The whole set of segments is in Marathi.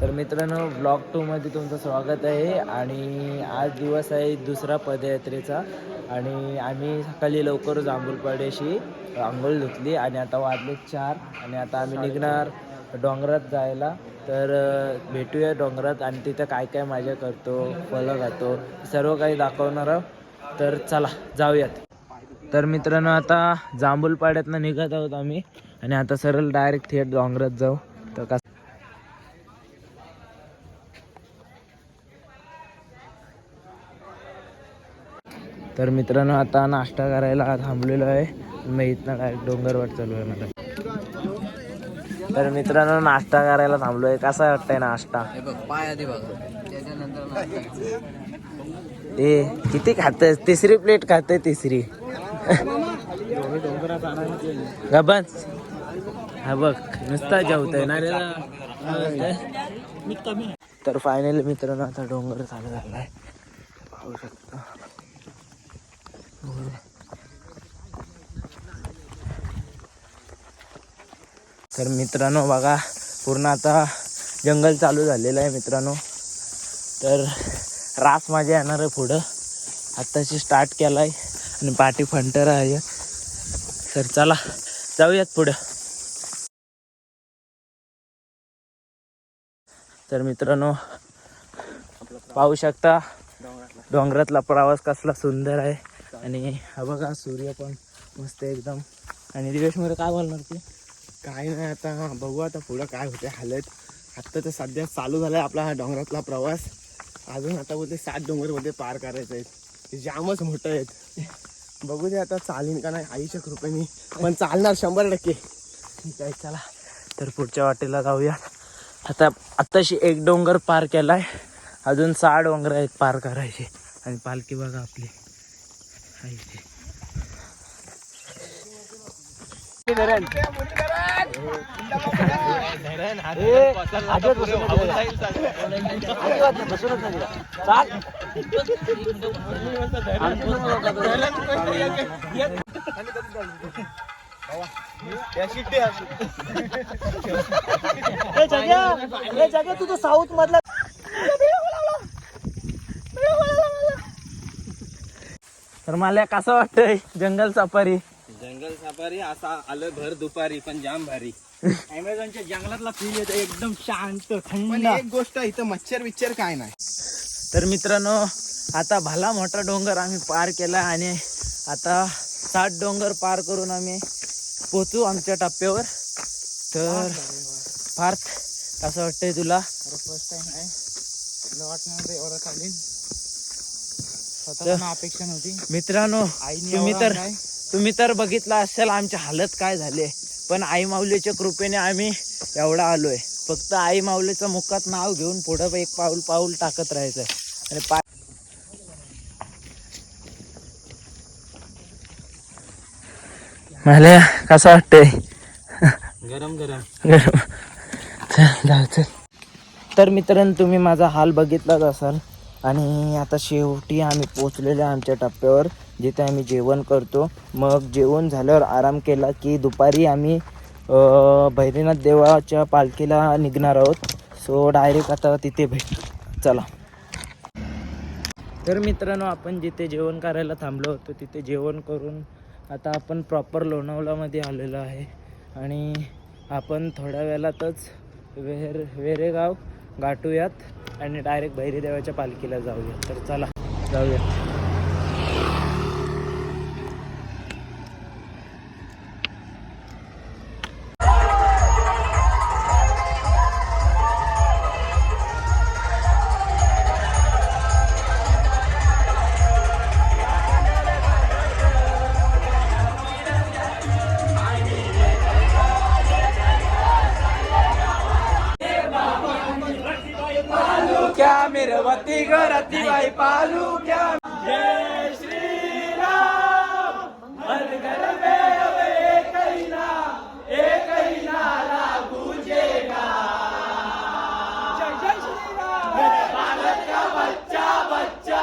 तर मित्रांनो ब्लॉग टूमध्ये तुमचं स्वागत आहे आणि आज दिवस आहे दुसरा पदयात्रेचा. आणि आम्ही सकाळी लवकर जांभूलपाड्याशी आंघोळ धुतली आणि आता वाजले चार आणि आता आम्ही निघणार डोंगरात जायला. तर भेटूया डोंगरात आणि तिथं काय काय मजा करतो फळं खातो सर्व काही दाखवणार आहोत. तर चला जाऊयात. तर मित्रांनो आता जांभूलपाड्यातनं निघत आहोत आम्ही आणि आता सरळ डायरेक्ट थेट डोंगरात जाऊ तर कस तर मित्रांनो आता नाश्ता करायला थांबलेलो आहे. मी इथनं डायरेक्ट डोंगरवर चालू आहे मला तर मित्रांनो नाश्ता करायला थांबलो आहे कसा वाटतंय नाश्ता. ए किती खात तिसरी प्लेट खाते तिसरी. गबन हा बघ नुसता जेवतोय ना रे. तर फायनली मित्रांनो आता डोंगर चालू झालाय. पाहू शकता. तर मित्रांनो बघा पूर्ण आता जंगल चालू झालेलं आहे मित्रांनो. तर रास माझ्या येणार आहे पुढं. आत्ताशी स्टार्ट केला आहे आणि पाठी फंटर आहे. तर चला जाऊयात पुढं. तर मित्रांनो पाहू शकता डोंगरातला प्रवास कसला सुंदर आहे. आणि हा बघा सूर्य पण मस्त एकदम. आणि दिवेश काय बोलणार तू? काय नाही आता बघू आता पुढं काय होते हालत. आत्ता तर सध्या चालू झालाय आपला हा डोंगरातला प्रवास. अजून आता बोलते सात डोंगरमध्ये पार करायचे आहेत. ते जामच मोठं आहेत. बघू दे आता चालीन का नाही आईच्या कृपेने. पण चालणार शंभर टक्के. ठीक आहे चला. तर पुढच्या वाटेला जाऊया. आता आत्ताशी एक डोंगर पार केलाय. अजून सहा डोंगर आहेत पार करायचे. आणि पालखी बघा आपली. आहे तू तर साऊथ मधला तर मला कसं वाटतंय जंगल सफारी. जंगल सफारी असा आलं भर दुपारी पण जाम भारी. अमेझॉनच्या जंगलातला फील येतो एकदम शांत पण एक गोष्ट इथं मच्छर विच्छर काय नाही. तर मित्रांनो आता भला मोठा डोंगर आम्ही पार केला आणि आता सात डोंगर पार करून आम्ही पोचू आमच्या टप्प्यावर. तर फार कसं वाटतंय तुला. फर्स्ट टाइम आहे. वाटणार एवढं चालेल स्वतःला अपेक्षा नव्हती. मित्रांनो तुम्ही तर? तुम्ही तर बघितलं असेल आमची हालत काय झाली आहे. पण आई माऊलीच्या कृपेने आम्ही एवढा आलोय. फक्त आई माऊलीचं मुखात नाव घेऊन पुढं एक पाऊल पाऊल टाकत राहायचंय. आणि पा मला कसं वाटतंय? गरम गरम. गरम. चल. तर मित्रांनो तुम्ही माझा हाल बघितलाच असाल. आणि आता शेवटी आम्ही पोचलेलो आहे आमच्या टप्प्यावर जिथे आम्ही जेवण करतो. मग जेवण झाल्यावर आराम केला की दुपारी आम्ही भैरीनाथ देवाच्या पालखीला निघणार आहोत. सो डायरेक्ट आता तिथे भेट चला. तर मित्रांनो आपण जिथे जेवण करायला थांबलो होतो तिथे जेवण करून आता आपण प्रॉपर लोणावळामध्ये आलेलो आहे. आणि आपण थोड्या वेळातच वेर वेरेगाव गाठूयात आणि डायरेक्ट भैरीदेवाच्या पालखीला जाऊया तर चला जाऊयात. गरती पालू क्या? जय श्री राम हर घर में अब एक ही नाम एक ही नारा गूंजेगा। जय जय श्री राम भारत का बच्चा बच्चा।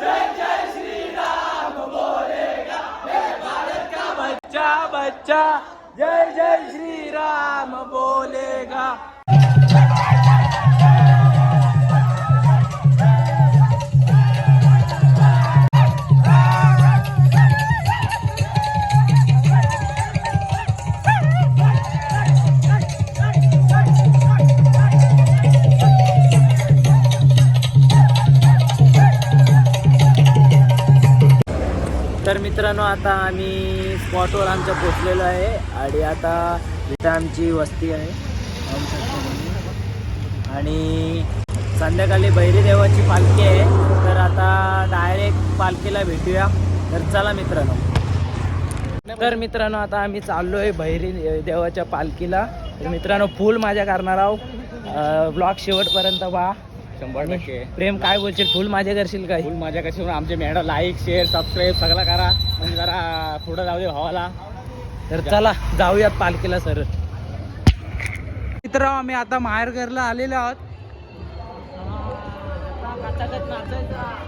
जय जय श्री राम बोलेगा भारत का बच्चा बच्चा। जय जय श्री राम बोलेगा। मित्रांनो आता आम्ही स्पॉटवर आमच्या पोचलेलो आहे आणि आता इथं आमची वस्ती आहे. आणि संध्याकाळी बैरी देवाची पालखी आहे. तर आता डायरेक्ट पालखीला भेटूया. तर चला मित्रांनो. तर मित्रांनो आता आम्ही चाललो आहे भैरी देवाच्या पालखीला. तर मित्रांनो फुल माझ्या करणार आहोत. ब्लॉग शेवटपर्यंत पहा. शंभर टक्के. प्रेम काय बोलशील? फुल माझ्या करशील काय? फुल माझ्या कशी आमचे मॅडम लाईक शेअर सबस्क्राईब सगळं करा. म्हणजे जरा पुढं जाऊ दे भावाला. तर चला जाऊयात पालखीला सर. मित्र आम्ही आता माहेरघरला आलेलो आहोत.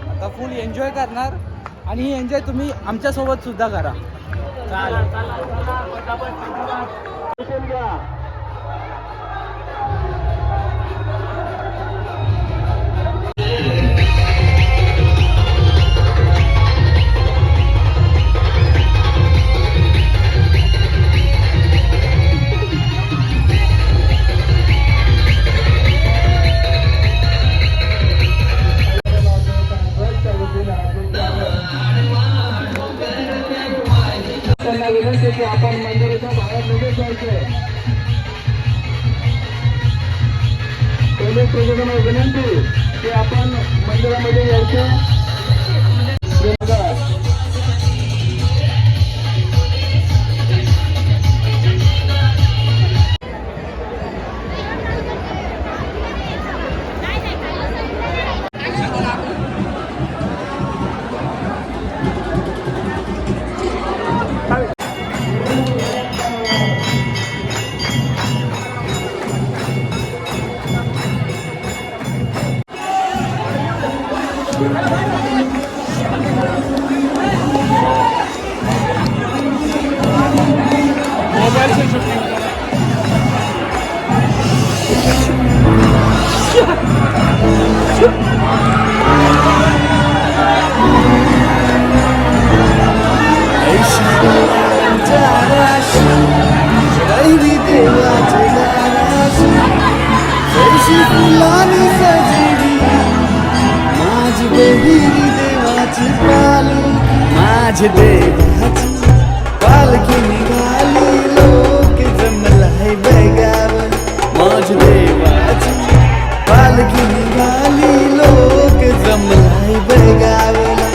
आता फुल एन्जॉय करणार. आणि ही एन्जॉय तुम्ही आमच्यासोबत सुद्धा करा. Yeah. माझी बहिरी देवाची पालू माझी देवाची पालखी निघाली लोक जमलाय बेगाव माझी देवाची पालखी निघाली लोक जमलाय बेगावला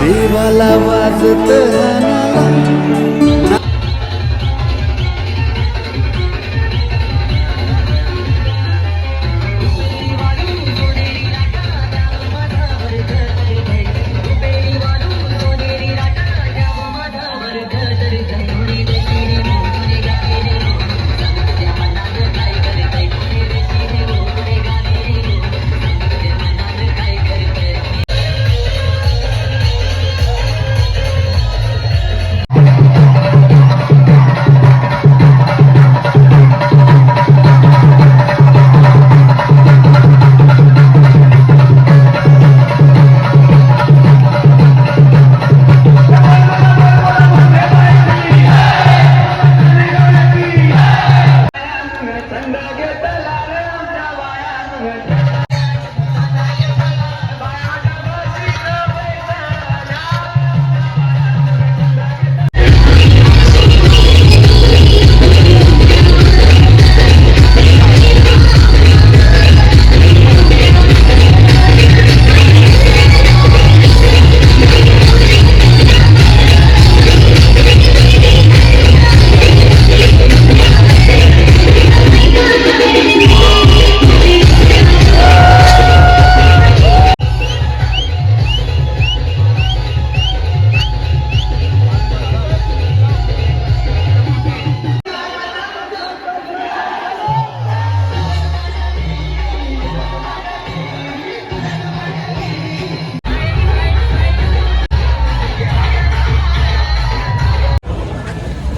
देवाला वाजत Bye.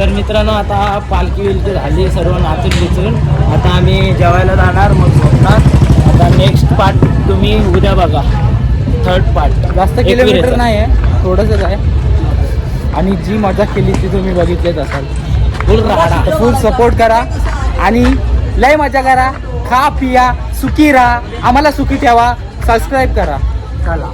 तर मित्रांनो आता पालखी विलकी झाली सर्व नाचून बिचून. आता आम्ही जेवायला जाणार मग झोपणार. आता नेक्स्ट पार्ट तुम्ही उद्या बघा. थर्ड पार्ट जास्त किलोमीटर नाही आहे थोडंसंच आहे. आणि जी मजा केली ती तुम्ही बघितलेच असाल. फुल राहणार फुल सपोर्ट करा आणि लय मजा करा. खा पिया सुखी राहा. आम्हाला सुखी ठेवा. सबस्क्राईब करा. चला.